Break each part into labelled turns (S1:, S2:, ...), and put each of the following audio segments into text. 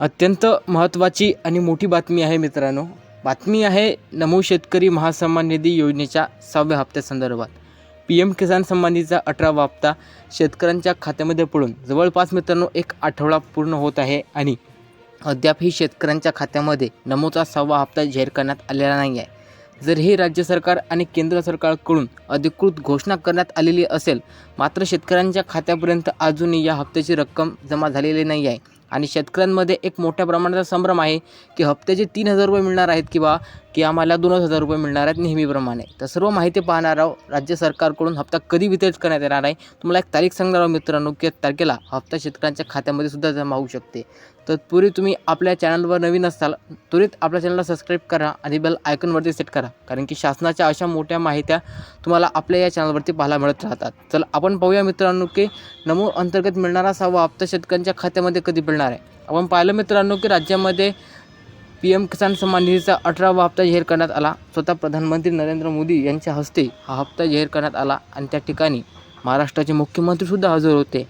S1: अत्यंत महत्त्वाची आणि मोठी बातमी आहे मित्रांनो. बातमी आहे नमो शेतकरी महासन्मान निधी योजनेच्या सहाव्या हप्त्यासंदर्भात पी एम किसान सन्मान निधीचा अठरावा हप्ता शेतकऱ्यांच्या खात्यामध्ये पडून जवळपास मित्रांनो एक आठवडा पूर्ण होत आहे आणि अद्यापही शेतकऱ्यांच्या खात्यामध्ये नमोचा सहावा हप्ता जाहीर करण्यात आलेला नाही आहे. जर हे राज्य सरकार आणि केंद्र सरकारकडून अधिकृत घोषणा करण्यात आलेली असेल मात्र शेतकऱ्यांच्या खात्यापर्यंत अजूनही या हप्त्याची रक्कम जमा झालेली नाही आहे. आणि शेतकऱ्यांमध्ये एक मोठ्या प्रमाणाचा संभ्रम आहे की हप्त्याचे तीन हजार रुपये मिळणार आहेत किंवा की आम्हाला दोनच हजार रुपये मिळणार आहेत नेहमीप्रमाणे. तर सर्व माहिती पाहणार आहोत. राज्य सरकारकडून हप्ता कधी वितरित करण्यात येणार आहे? तुम्हाला एक तारीख सांगणार आहोत मित्रांनो की तारखेला हप्ता शेतकऱ्यांच्या खात्यामध्ये सुद्धा जमा होऊ शकते. तत्पूर्वी तुम्ही आपल्या चॅनलवर नवीन असाल त्वरित आपल्या चॅनलला सबस्क्राईब करा आणि बेल आयकॉनवरती सेट करा. कारण की शासनाच्या अशा मोठ्या माहित्या तुम्हाला आपल्या या चॅनलवरती पाहायला मिळत राहतात. चल आपण पाहूया मित्रांनो की नमो अंतर्गत मिळणारा सहावा हप्ता शेतकऱ्यांच्या खात्यामध्ये कधी मिळणार आहे? आपण पाहिलं मित्रांनो की राज्यामध्ये पी एम किसान सन्मान निधीचा अठरावा हप्ता जाहीर करण्यात आला. स्वतः प्रधानमंत्री नरेंद्र मोदी यांच्या हस्ते हा हप्ता जाहीर करण्यात आला आणि त्या ठिकाणी महाराष्ट्राचे मुख्यमंत्रीसुद्धा हजर होते.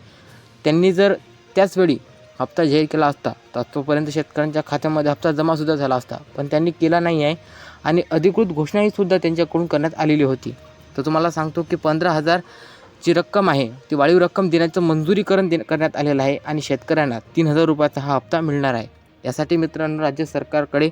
S1: त्यांनी जर त्याचवेळी हप्ता जाहीर केला असता तर तोपर्यंत शेतकऱ्यांच्या खात्यामध्ये हप्ता जमासुद्धा झाला असता. पण त्यांनी केला नाही आहे आणि अधिकृत घोषणाही सुद्धा त्यांच्याकडून करण्यात आलेली होती. तर तुम्हाला सांगतो की पंधरा हजार जी रक्कम आहे ती वाढीव रक्कम देण्याचं मंजुरीकरण दे करण्यात आलेलं आहे आणि शेतकऱ्यांना तीन हजार रुपयाचा हा हप्ता मिळणार आहे. यासाठी मित्रांनो राज्य सरकारकडे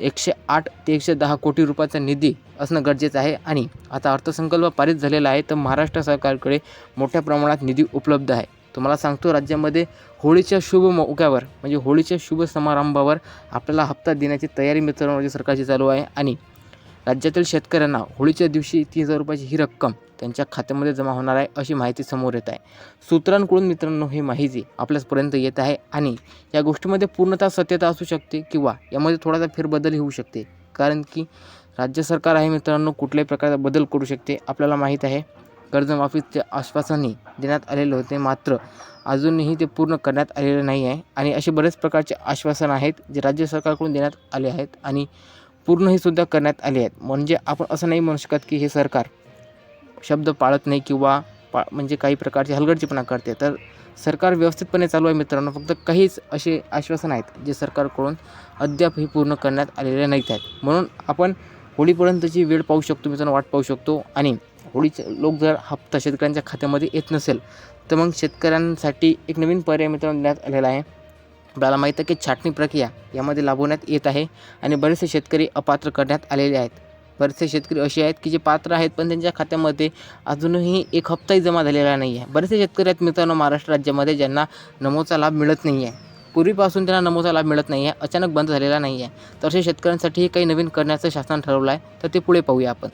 S1: एकशे आठ ते एकशे दहा कोटी रुपयाचा निधी असणं गरजेचं आहे. आणि आता अर्थसंकल्प पारित झालेला आहे तर महाराष्ट्र सरकारकडे मोठ्या प्रमाणात निधी उपलब्ध आहे. तुम्हाला सांगतो राज्यामध्ये होळीच्या शुभ मौक्यावर म्हणजे होळीच्या शुभ समारंभावर आपल्याला हप्ता देण्याची तयारी मित्रांनो राज्य सरकारची चालू आहे. आणि राज्यातील शेतकऱ्यांना होळीच्या दिवशी तीन हजार रुपयाची ही रक्कम त्यांच्या खात्यामध्ये जमा होणार आहे अशी माहिती समोर येत आहे. सूत्रांकडून मित्रांनो ही माहिती आपल्यापर्यंत येत आहे आणि या गोष्टीमध्ये पूर्णतः सत्यता असू शकते किंवा यामध्ये थोडासा फेरबदलही होऊ शकते. कारण की राज्य सरकार आहे मित्रांनो कुठल्याही प्रकारचा बदल करू शकते आपल्याला माहीत आहे. कर्जमाफीचे आश्वासनही देण्यात आलेले होते मात्र अजूनही ते पूर्ण करण्यात आलेले नाही आहे. आणि असे बरेच प्रकारचे आश्वासन आहेत जे राज्य सरकारकडून देण्यात आले आहेत आणि पूर्णही सुद्धा करण्यात आले आहेत. म्हणजे आपण असं नाही म्हणू शकत की हे सरकार शब्द पाळत नाही किंवा पा म्हणजे काही प्रकारचे हलगर्जीपणा करते. तर सरकार व्यवस्थितपणे चालू आहे मित्रांनो. फक्त काहीच असे आश्वासन आहेत जे सरकारकडून अद्यापही पूर्ण करण्यात आलेले नाहीत आहेत. म्हणून आपण होळीपर्यंतची वेळ पाहू शकतो मित्रांनो वाट पाहू शकतो. आणि होळीचे लोक जर हप्ता शेतकऱ्यांच्या खात्यामध्ये येत नसेल तर मग शेतकऱ्यांसाठी एक नवीन पर्याय मित्रांनो देण्यात आलेला आहे. आपल्याला माहीत आहे की छाटणी प्रक्रिया यामध्ये लाभवण्यात येत आहे आणि बरेचसे शेतकरी अपात्र करण्यात आलेले आहेत. बरेचसे शेतकरी असे आहेत की जे पात्र आहेत पण त्यांच्या खात्यामध्ये अजूनही एक हप्ताही जमा झालेला नाही आहे. बरेचसे शेतकरी आहेत मित्रांनो महाराष्ट्र राज्यामध्ये ज्यांना नमोचा लाभ मिळत नाही आहे. पूर्वीपासून त्यांना नमोचा लाभ मिळत नाही आहे अचानक बंद झालेला नाही आहे. तर अशा शेतकऱ्यांसाठी काही नवीन करण्याचं शासन ठरवलं आहे तर ते पुढे पाहूया आपण.